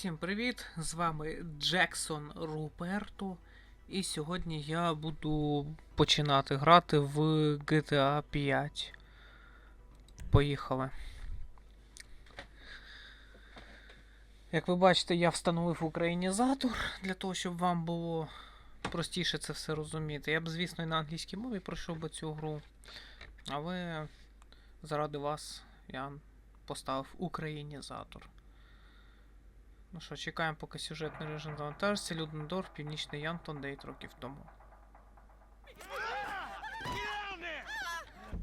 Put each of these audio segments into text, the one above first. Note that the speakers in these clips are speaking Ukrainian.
Усім привіт! З вами Джексон Руперто. І сьогодні я буду починати грати в GTA 5. Поїхали. Як ви бачите, я встановив українізатор для того, щоб вам було простіше це все розуміти. Я б, звісно, і на англійській мові пройшов би цю гру. Але заради вас я поставив українізатор. Ну що, чекаємо, поки сюжетний режим завантажиться. Людендорф, Північний Янтон, 9 років тому.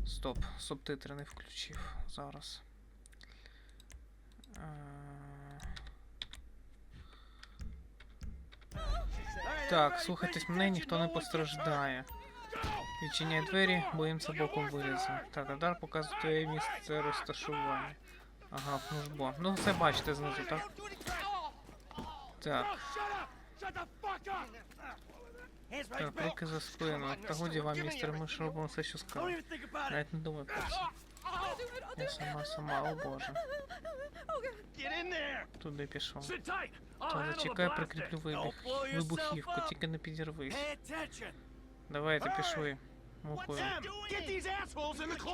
Стоп, субтитри не включив зараз. Е, Так, слухайтесь мене, ніхто не постраждає. Відчиняй двері, боїмося боком вилізу. Так, радар показує твоє місце розташування. Ага, ну ж бо. Ну все бачите знизу, так? Так. Так, руки за спину. Та годі вам, містер, ми ж робимо все, що скажемо. Навіть не думай про це. Я сама сама, о боже. Туди пішов. То зачекай, прикріплю вибух. Вибухівку, тільки не підірвись. Давайте пішли. Мухою.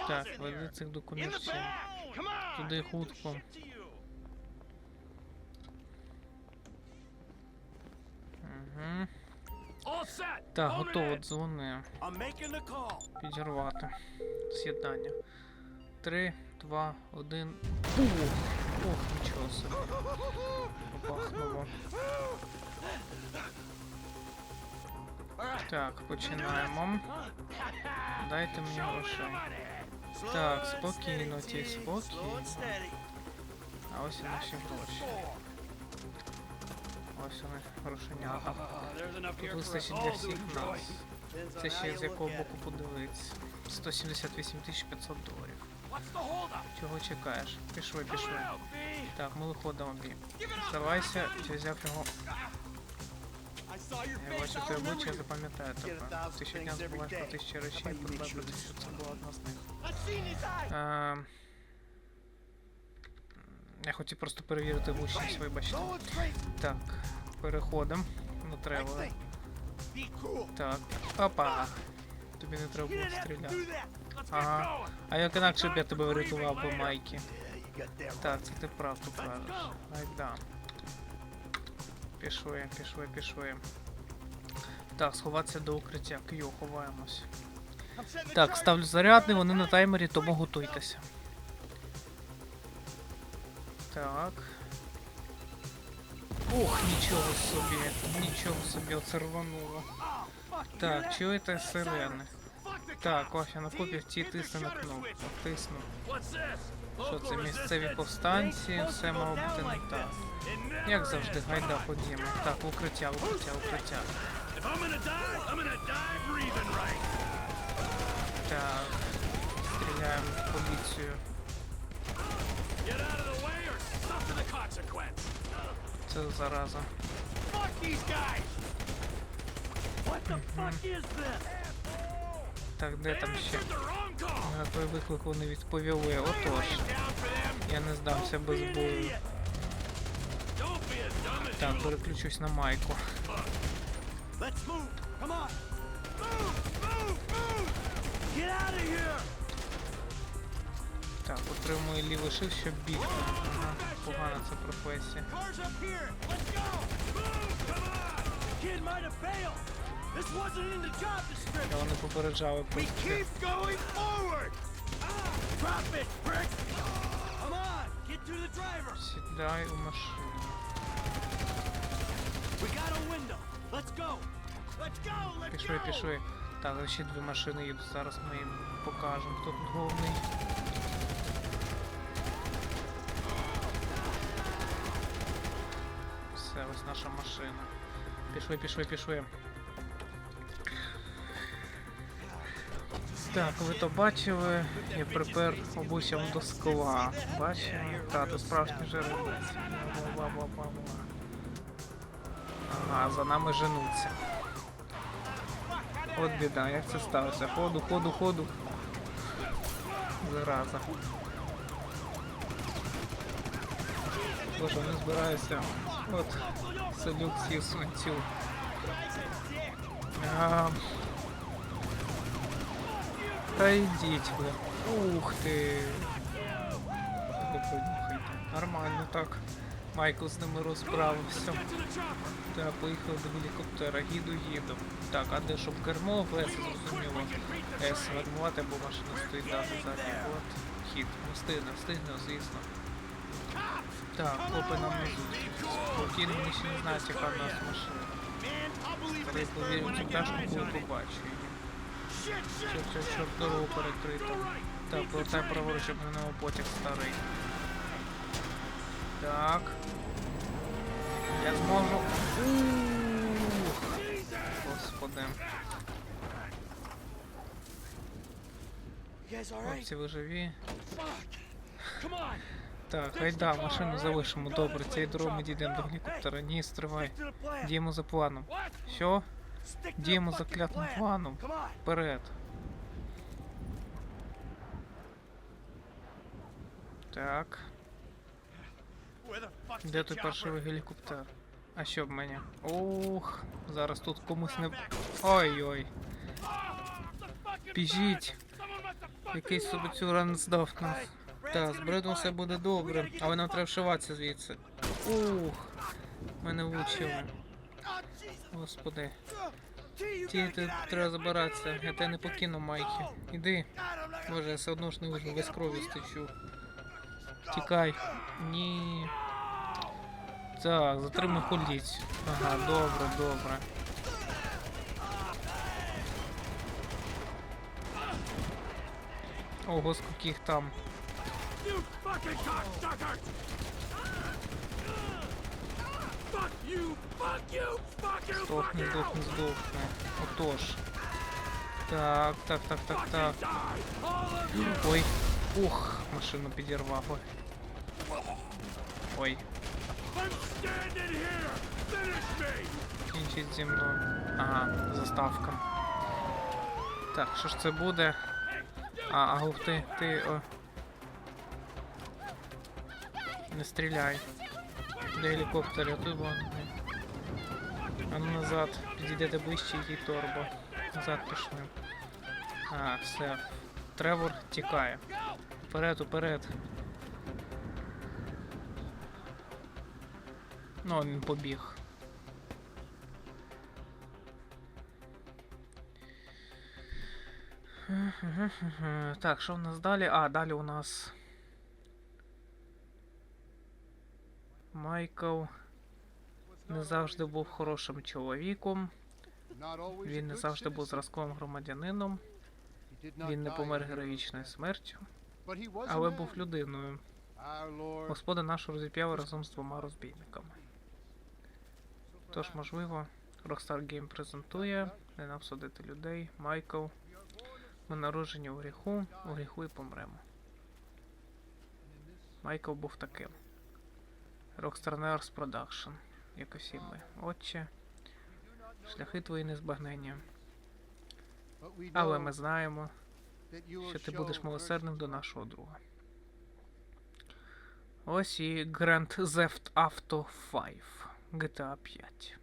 Так, веди цих документів. Туди хутко. Так, готово, дзвони. Підірвати. З'єднання. Три, два, один. Ух, ох, нічого собі. Попахнуло. Так, починаємо. Дайте мені грошей. Так, спокійно, ті, спокійно. А ось і наші гроші. Ось вони, грошенята. Тут вистачить для всіх нас. Це ще з якого боку подивитися. 178 500 доларів. Чого чекаєш? Пішли, пішли. Так, ми виходимо бі. Здавайся, чи взяв його. Я бачу твоє обличчя, я запам'ятаю тебе. Ти щодня забуваєш про тисячі речей, про те, що це була одна з них. Я хотів просто перевірити влучність, вибачте. Так, переходимо. Не треба. Так. Опа. Тобі не треба було стріляти. Ага. А як інакше б я тебе врятував би Майкі. Так, це ти правду кажеш. Ай да. Пішли, пішли, пішли. Так, сховатися до укриття. Кйо, ховаємось. Так, ставлю зарядний, вони на таймері, тому готуйтеся. Так. Ох, нічого собі, нічого собі оце. Так, чуєте сирени? Так, ось я на копі в ті тисни на кнопку. Тисну. Що це місцеві повстанці? Все мало бути не так. Як завжди, гайда ходімо. Так, укриття, укриття, укриття. Так. Стріляємо в поліцію. Це зараза. Так, де там ще? На той виклик вони відповіли. Отож. Я не здамся без бою. Так, переключусь на майку. Так, отримую лівий шифт, щоб бігти. Ага, погана ця професія. Я вони попереджали про. Сідай у машину. Пішли, пішли. Так, ще дві машини їдуть, зараз ми їм покажемо, хто тут головний. Пішли, пішли, пішли. Так, ви то бачили, я припер обусям до скла. Бачили? Так, тут справжній жеребець. Бла-бла-бла-бла. Ага, за нами женуться. От біда, як це сталося? Ходу, ходу, ходу. Зараза. Боже, не збираюся От, з'їв свинцю. А, та йдіть ви. Ух ти. Нормально так. Майкл з ними розправився. Так, поїхав до гелікоптера, їду, їду. Так, а де щоб кермо, В, зрозуміло. С гальмувати, бо машина стоїть дати задній ход. Хід. Не встигне, встигне, звісно. Так, хлопи нам не. Спокійно, вони ще не знають, яка в нас машина. Я повірю цю пташку, побачу її. Чорт, чорт, чорт, дорогу перекрита. Так, повертай праворуч, щоб на нього потяг старий. Так. Я зможу. Ух. Господи. Хлопці, ви живі? Так, гайда, машину залишимо. Добре, цією дорогою ми дійдемо до гелікоптера. Ні, стривай. Діємо за планом. The Діємо за клятним plan. планом. Вперед. Так. Де той паршивий гелікоптер? А що в мене? Ух, зараз тут комусь не. Ой-ой. Біжіть. Якийсь собацюра здав нас. Так, з бредом все буде добре, але нам треба вшиватися звідси. Ух. Мене влучили. Господи. Ті, треба забиратися. Я тебе не покину, Майкі. Іди. Боже, я все одно ж не вижу, весь крові стечу. Тікай. Ні. Так, затримай ходіть. Ага, добре, добре. Ого, скільки їх там. You fucking cocksucker! Fuck you! Fuck you! Fuck you! Fuck Здохни, you! здохни, здохни. Отож. Так, так, так, так, так. Die! All of you! Ой. Ух, машину підірвав. Ой. Ой, I'm standing here! Finish me! кінчить зі мною. Ага, заставка. Так, що ж це буде? А, агу, ти, ти, о. Не стріляй. Де гелікоптер, я тут вон. А ну назад, підійдете ближче і торбо. Назад пішли. А, все. Тревор тікає. Вперед, уперед. Ну, він побіг. Так, що в нас далі? А, далі у нас. Майкл не завжди був хорошим чоловіком. Він не завжди був зразковим громадянином. Він не помер героїчною смертю, але був людиною. Господа нашу розіп'яв разом з двома розбійниками. Тож, можливо, Rockstar Game презентує не нам судити людей, Майкл. Ми народжені у гріху, у гріху і помремо. Майкл був таким. Rockstar Nerds Production, як і ми. Отче, шляхи твої незбагнення. Але ми знаємо, що ти будеш милосердним до нашого друга. Ось і Grand Theft Auto 5 GTA 5.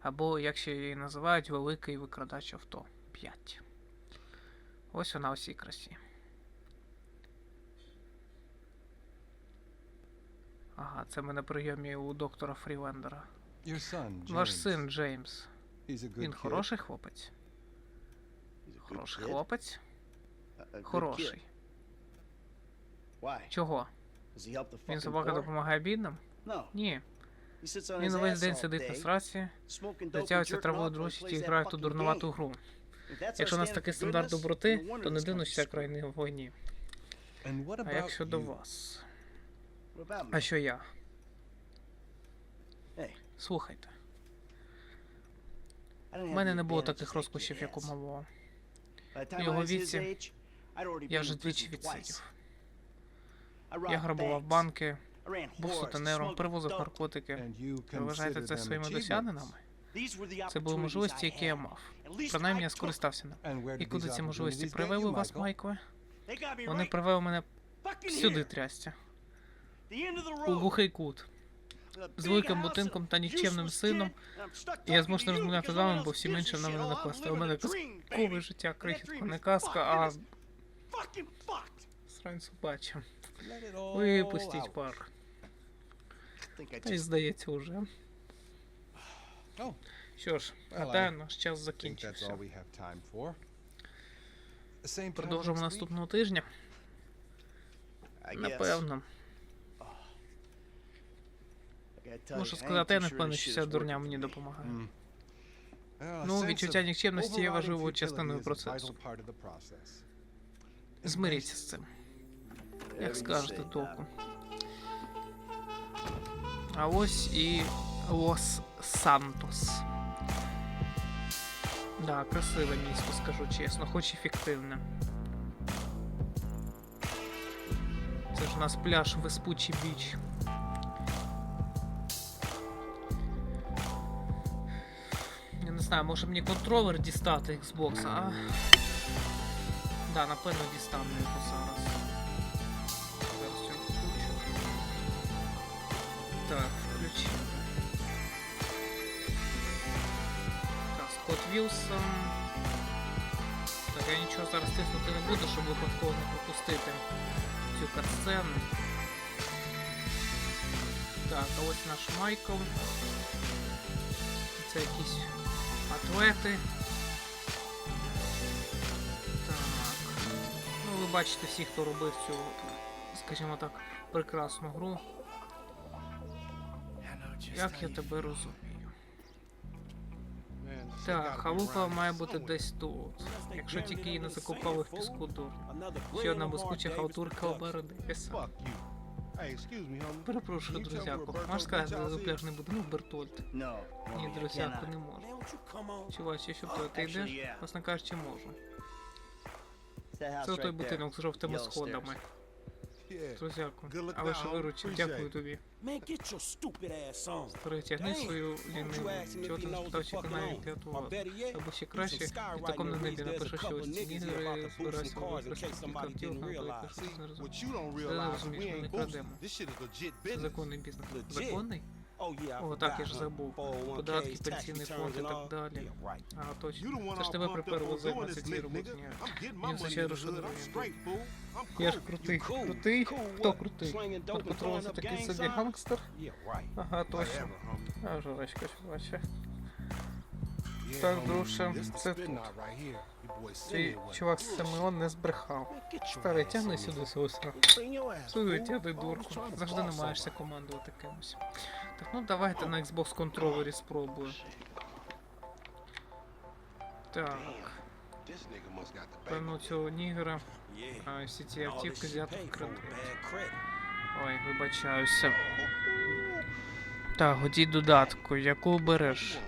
Або, як ще її називають, Великий викрадач авто 5. Ось вона у всій красі. Ага, це ми на прийомі у доктора Фрілендера. Ваш син Джеймс. Він хороший хлопець? Хороший хлопець? Хороший. Чого? Він собака допомагає бідним? Ні. Він увесь день сидить на сраці, затягується травою дрочить і грає ту дурнувату гру. Якщо у нас такий стандарт доброти, то не дивно, що ця в війні. А як щодо вас? А що я? Слухайте, У мене не було таких розкошів, як у малого. В його віці Я вже двічі відсидів. Я грабував банки, був сутенером, перевозив наркотики. Ви вважаєте це своїми досягненнями? Це були можливості, які я мав. Принаймні я скористався ними. І куди ці можливості привели вас, Майкле? Вони привели мене сюди трястя. У глухий кут. з великим будинком та нікчемним сином. І я не розмовляти з вами, бо всім іншим на мене накласти. У мене казкове життя, крихітка, не казка, а срань собача. Випустіть пар. Та й здається уже. Oh. Що ж, гадаю, наш час закінчився. Продовжимо наступного тижня. Напевно. Можу сказати, я не впевнений, що ця дурня мені допомагає. Mm. Ну, відчуття нікчемності є важливою частиною процесу. Змиріться з цим. Як скажете, толку. А ось і Лос Сантос. Да, красиве місто, скажу чесно, хоч і фіктивне. Це ж у нас пляж Веспучі Біч. Знаю, може мені контролер дістати Xbox, а. Да, напевно дістану його зараз. Включу. Так, включив. Так, Скотт Вілсон. Так, я нічого зараз тиснути не буду, щоб випадково не пропустити цю катсцену. Так, а ось наш Майкл. Це якісь атлети. Так. Ну, ви бачите всі, хто робив цю, скажімо так, прекрасну гру. Як я тебе розумію? Так, халупа має бути десь тут. Якщо тільки її не закопали в піску дурні. Ще одна блискуча халтурка обернися. Перепрошую, друзяко. Можеш сказати, is? пляжний будинок Бертольд? Ні, друзяко, не можу. Чувачі, що то, ти йдеш? Власне кажучи, можу. Це той будинок з жовтими сходами. Yeah. Друзяку, але що виручив, дякую тобі. Перетягни свою ліниву. Чого ти не the чи better yet, Або ще краще, в такому небі напиши, що ось ці in використати case кілька автівок, на realize. яких не розумію. Ти realize, розумієш, ми не крадемо. This shit is legit Це business. законний бізнес. Законний? Oh, О, так, я ж забув. 401ks, Податки, пенсійний фонд і так далі. А, точно. Це ж тебе приперло не I'm розумію. straight, fool. I'm Я ж крутий. Крутий? Хто крутий? Троїця up такий собі гангстер? Ага, точно. А, журачка, чуваче. Так, друже, це тут. Цей чувак з Симеон не збрехав. Старий, тягни сюди Сюди fool. тягни дурку. Завжди boss намагаєшся командувати кимось. Так, ну давайте на Xbox контролері спробую. Так, певно цього нігера. А всі ці автівки взяти в кредит. Ой, вибачаюся. Так, годі додатку, яку береш?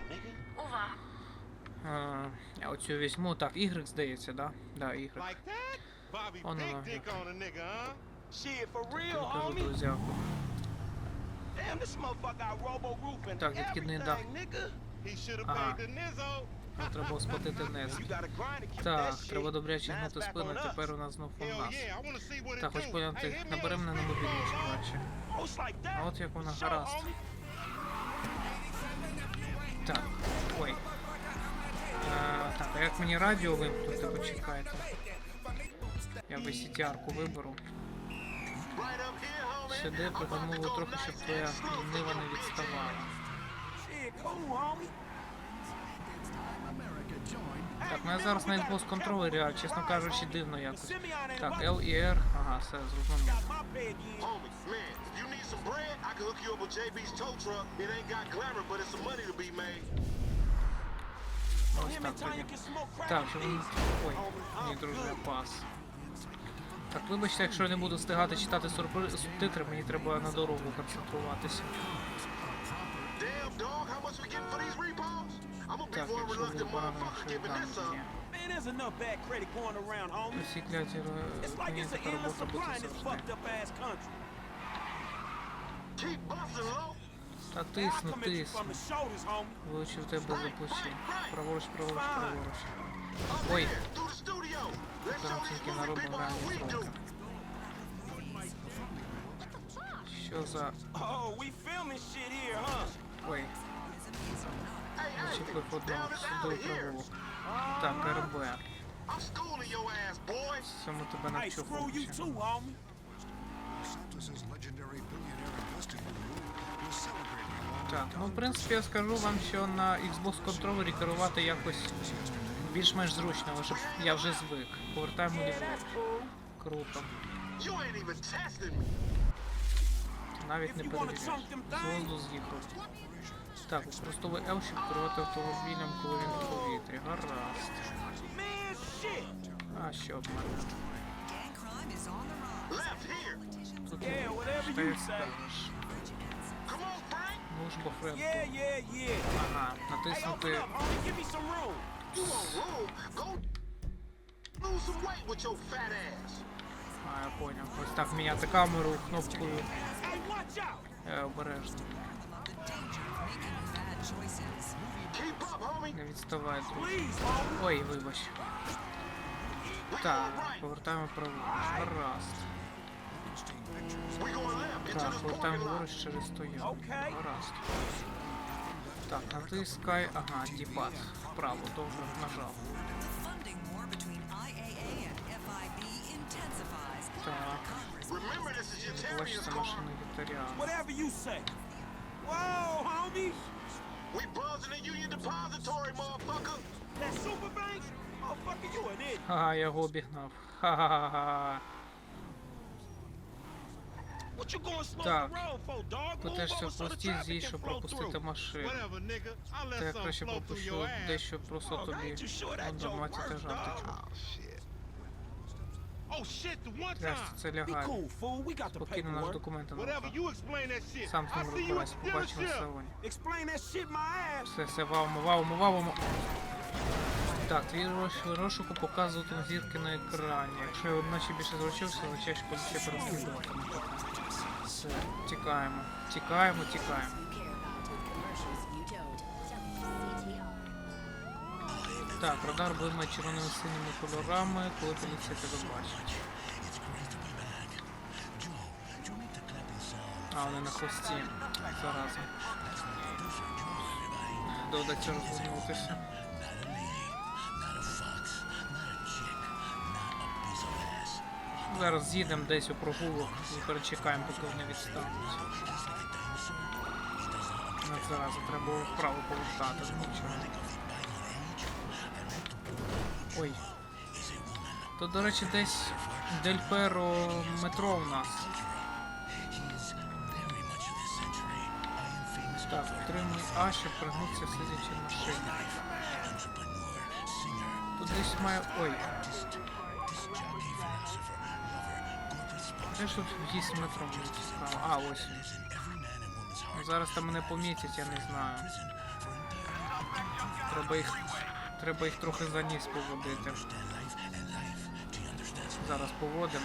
Увага! Я оцю візьму. Так, Y здається, да? Да, Y. Oh, Я real, кажу, друзяку. Так, відкидний дах. Ага. Ну, треба сплатити keep Так, треба добряче гнути спину, тепер у нас знов у нас. Так, хоч поняти, наберем мене на. Oh, like that. А от як вона гаразд. Так, так, а як мені радіо вимкнути, почекайте. Я VCTR-ку виберу. Сюди пригорнуло трохи, щоб твоя лінива не відставала. Так, ну я зараз на Xbox контролері, чесно кажучи, дивно якось. Так, L і R, ага, все, зрозумів. got Ось так тоді. Так, він... peace. Ой, ні, друже, пас. Так, вибачте, якщо я не буду встигати читати субтитри, мені треба на дорогу концентруватися. Так, якщо ви reluctant погано, motherfucker що giving this там є. Усі кляті мені така робота буде завжди. Та тисну, тисну. homie. Вилучив тебе за плечі. Праворуч, праворуч, праворуч. Ой, там тільки we do. реальність. Що за. Oh? Ой, зачепив одного сюди правого. Так, РБ. Цьому тебе навчу хлопче. Santos' legendary billionaire investing guru was celebrating Так, ну в принципі я скажу вам, що на Xbox контролері керувати якось більш-менш зручно, щоб я вже звик. Повертаємо ліворуч. Круто. Навіть не If you wanna перевіряєш. chunk them З глузду з'їхав. Так, використовуй L, щоб керувати автомобілем, коли він в повітрі. Гаразд. А що в мене? Тут Yeah, whatever що you say. скажеш. Come on, Frank. Ну ж бо Фред. Yeah, yeah, yeah. Ага, Hey, open натиснути. up, homie. Give me some room. You on roll? Go lose some weight with your fat ass. А, я поняв. Ось так міняти камеру, кнопкою Hey, watch out. е, обережно. Keep up, homie. Не відставай, друг. Please, homie. Ой, вибач. We Так, going right. повертаємо праворуч. Гаразд. Так, this повертаємо parking lot. ліворуч через стоянку. Окей. Гаразд. Так, натискай. Ага, діпад. Вправо, довго нажав. Funding war between IAA and FIB intensifies. Так, Remember, this is your бачите, Terrier's car. машина вегетаріан. Whatever you say. Whoa, homie. We buzzing the Union Depository, motherfucker. That super bank? Oh, fucker, you an idiot. Ха, я його обігнав. Ха-ха-ха. So the простіть traffic з'їзд, can щоб пропустити машину. Та я краще пропущу дещо просто Oh, тобі. те? Oh time. це лягає. Спокійно наш shit. Сам з ним розбирайся, побачимо my ass. Все, все, вавимо, вавимо, вавимо. Так, твій рош- розшуку показувати зірки на екрані. Якщо я одначе більше зручився, означає, що поліція переслідуватиме. Все, тікаємо. Тікаємо, тікаємо. Так, радар блимає червоними синіми кольорами, коли поліція тебе бачить. А, вони на хвості. Зараза. Доведеться розвернутися. Зараз з'їдемо десь у прогулок і перечекаємо, поки вони відстануть. Ну, зараза, треба вправо повертати. Ой. То, до речі, десь Дель Перо метро у нас. Так, отримуй А, щоб пригнутися сидячи машині. Тут десь має. Ой. Де ж тут в'їзд в метро мені? А, ось. Ну, Зараз там мене помітять, я не знаю. Треба їх. Треба їх трохи за ніс поводити. Зараз поводимо.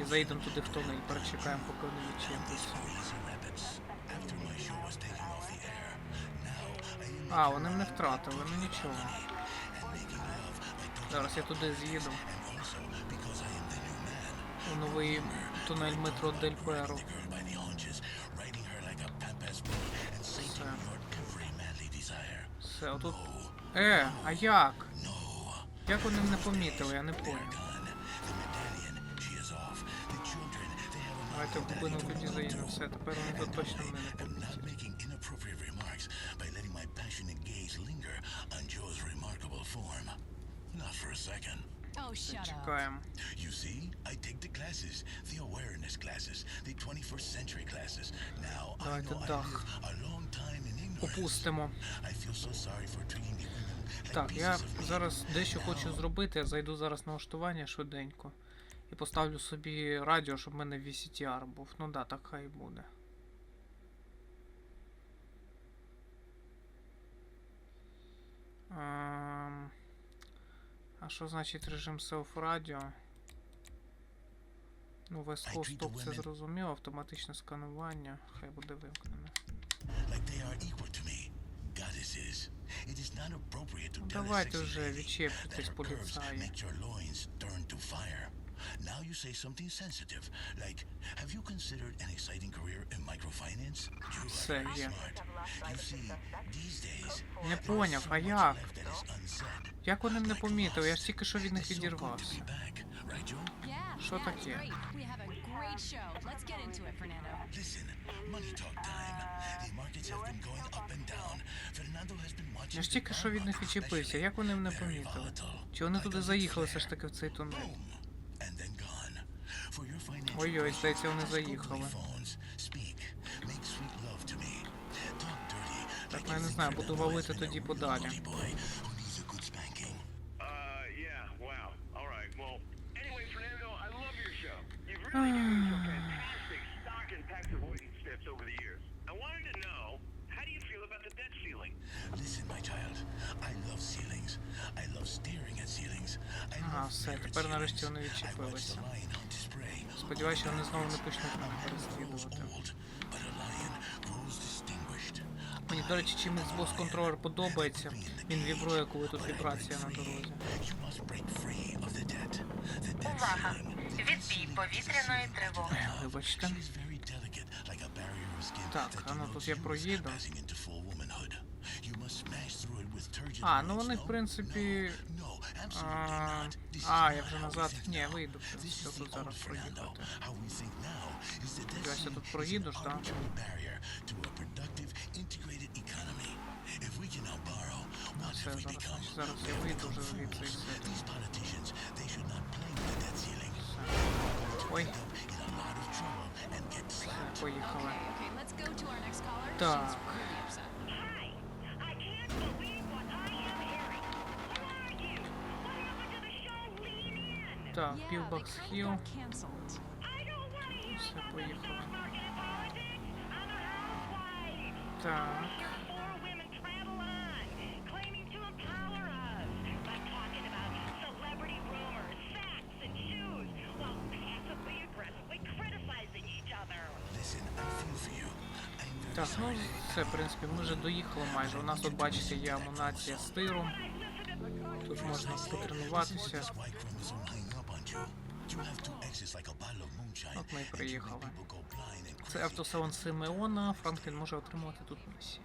І заїдемо туди в тунель, перечекаємо, поки вони відчепляться. А, вони мене втратили, ну нічого. Зараз я туди з'їду. У новий тунель метро Дель Перо. Все. Все, отут. Е, а як? Як вони не помітили, я не понял. Давайте в глибину тоді заїдемо. Все, тепер вони тут точно мене the women like Так, я зараз дещо хочу зробити. Я зайду зараз на налаштування швиденько. І поставлю собі радіо, щоб в мене VCTR був. Ну да, так хай буде. Ем, А що значить режим селф-радіо? Ну, Coast Talk це зрозуміло, автоматичне сканування. Хай буде Ну, a давайте вже відчепитесь, поліцаї. Now you say something sensitive, like, have you considered an exciting career in microfinance? You Все are є. smart. You see, these days, Не поняв, а як? Як вони не помітили? Я ж тільки що від них відірвався. Що таке? it's great. We have a great show. Let's get into it, Fernando. Listen, money talk time. The markets have been going up and down. Fernando has been watching Я ж the тільки що від них відчепився. Як вони мене помітили? Чи вони туди заїхали все ж таки в цей тунель? Ой-ой, здається, вони заїхали. Так, ну, я не знаю, буду валити тоді подалі. Listen, my child. I love ceilings. I love staring at ceilings. I Ага, love все, mirrored тепер нарешті ceilings. вони I watch the відчепилися. lion hunt his prey. Сподіваюся, вони знову не почнуть мене grows переслідувати. old, but a lion grows distinguished. Мені, до речі, чим Xbox контролер подобається. Він вібрує, коли тут вібрація на дорозі. Увага! ceiling. Відбій повітряної тривоги. Вибачте. She is very delicate, like a barrier of skin Так, that а ну denotes тут я youth проїду. passing into full womanhood. You must smash through it with turgid А, ну words, вони, в no? принципі. No, no, А, absolutely not. This is а, not я вже how we назад. think Ні, now. вийду. в This принципі, is тут the зараз old Fernando. проїхати. How we think now is that debt Сподіваюся, ceiling тут is an проїдеш, так? arbitrary barrier to a productive, integrated economy. If we cannot borrow, what Все, have we зараз, become? значить, зараз я We вийду become вже звідси і fools. все. next caller. Так. She's really upset. Hi! I can't believe what I am hearing. Who are you? What happened to the show Lean In? Так, Yeah, they Півбакс kind of Хіл. got canceled. I don't want to hear Все, about поїхали. stock market and politics. I'm a housewife. Так. Так, ну все, в принципі, ми вже доїхали майже. У нас тут, бачите, є амунація з тиром. Тут можна потренуватися. От ми і приїхали. Це автосалон Симеона. Франклін може отримувати тут місії.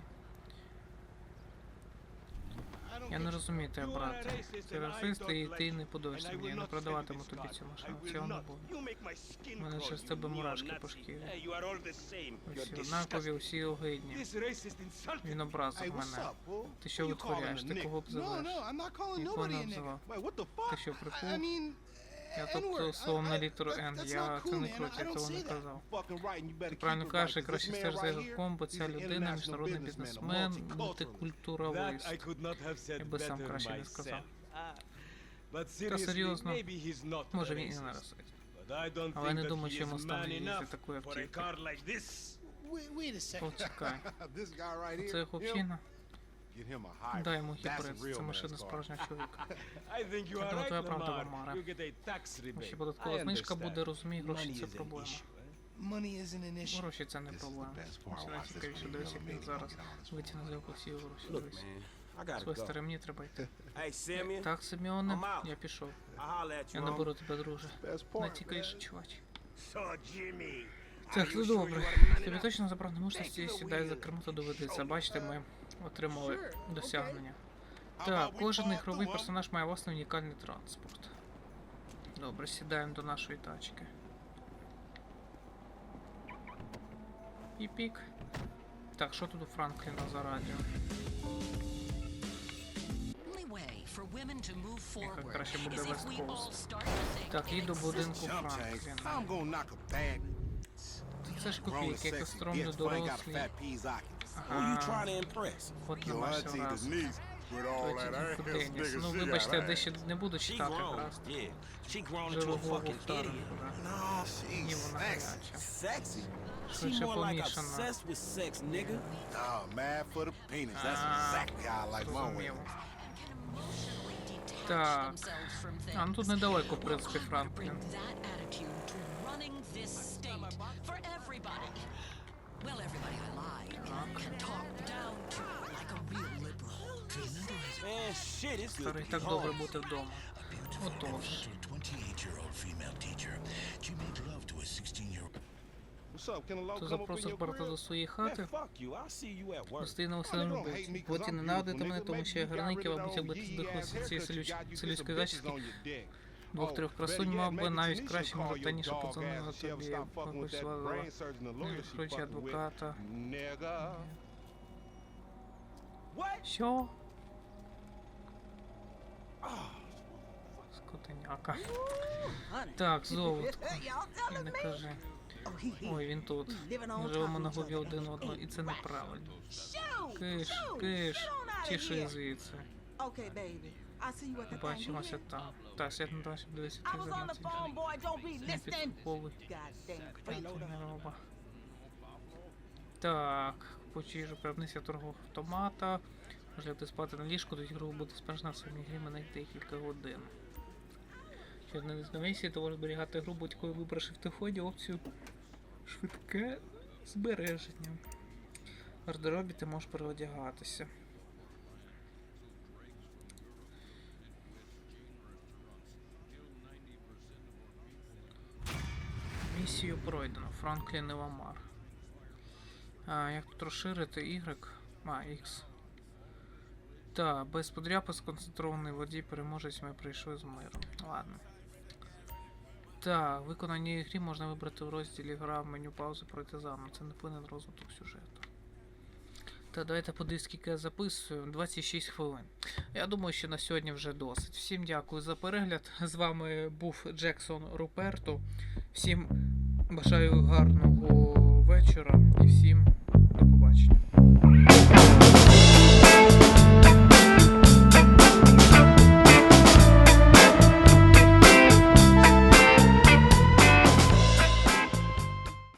Я не розумію тебе, брате. Ти расист і ти не подобаєшся мені. Я не продаватиму тобі цю машину. Цього не буде. У мене ще з тебе мурашки по шкірі. Усі однакові, усі огидні. Він образив мене. Ти що витворяєш? Ти кого б обзиваєш? Нікого не обзивав. Ти що, прикол? Я тобто словом на літеру Н. Я це не круто, я цього не казав. Ти правильно кажеш, я краще стеж за язиком, бо ця людина міжнародний бізнесмен, мультикультуровист. Я би сам краще не сказав. Та серйозно, Може він і не расист. але не думаю, що йому стане їздити такою автівкою. автівкою. Повтікай. this guy right here. Це хлопчина. Дай йому гібрид. Це машина справжнього чоловіка. Я думаю, твоя правда, Ламаре. Ще податкова знижка буде, розумій, гроші це проблема. Гроші це не проблема. Це найцікавіше, дивись, як він зараз витягне з його всі гроші. Дивись. Своє старе мені треба йти. Так, Симеоне, я пішов. Я наберу тебе, друже. Найцікавіше, чувач. Так, ну добре. Тобі точно забрав мужності, сідай за кермо та доведеться. Бачите, ми отримали досягнення. Так, кожен ігровий персонаж має власний унікальний транспорт. Добре, сідаємо до нашої тачки. І пік. Так, що тут у Франкліна за радіо? краще буде West Coast. Так, їду exist будинку Франкліна. Це ж копійки, як остромно дорослі. fat peas I can. Ага, impress? от Your нема auntie, все the раз. niece, with all that ass, Деніс. nigga, Ну, she вибачте, got ass. дещо не буду читати гаразд. Живого вторинку, да. No, Ні, she's вона sexy. гаряча. Швидше помішана. Oh, mad for the penis. That's Ah, exactly how I like my Зрозуміло. women. can emotionally detach Так. themselves from А, ну тут things. недалеко, в принципі, We'll have to Франклін. bring Старий, так добре бути вдома. Отож. 28-year-old female teacher. She made love to a 16-year-old. What's up? Can a low То come up in запросив брата до своєї хати. Постійно Oh, робити. me 'cause Потім I'm ненавидите мене, тому що я гарненький, мабуть, якби ти ass цієї селюцької зачіски. Двох-трьох Oh, красунь мав би навіть краще, dog подзвонила ass if she'll тобі, fucking with. адвоката. Що? Скотиняка. Так, золото. І не кажи. Ой, він тут. Ми живемо на голові один одного, і це неправильно. Киш, киш, тіши звідси. Okay, baby. Бачимося там. Так, я не дам, щоб дивитися I ти be Не listening. підслуховуй. Goddamn Та freeloader. не роба. Так, почижу перевнися торгового автомата. Може ти спати на ліжку, тоді гру буде справжня в самій грі мене декілька годин. Ще одне з комісії, того зберігати гру будь-коли вибравши в телефоні опцію швидке збереження. В гардеробі ти можеш переодягатися. Місію пройдено. Франклін і Ламар. А, як тут розширити Y? А, X. Та, без подряпа сконцентрований водій переможець ми прийшли з миром. Ладно. Так, виконання грі можна вибрати в розділі гра в меню паузи пройти заново. Це не вплине на розвиток сюжету. Та давайте подивись, скільки я записую. 26 хвилин. Я думаю, що на сьогодні вже досить. Всім дякую за перегляд. З вами був Джексон Руперто. Всім бажаю гарного вечора і всім до побачення.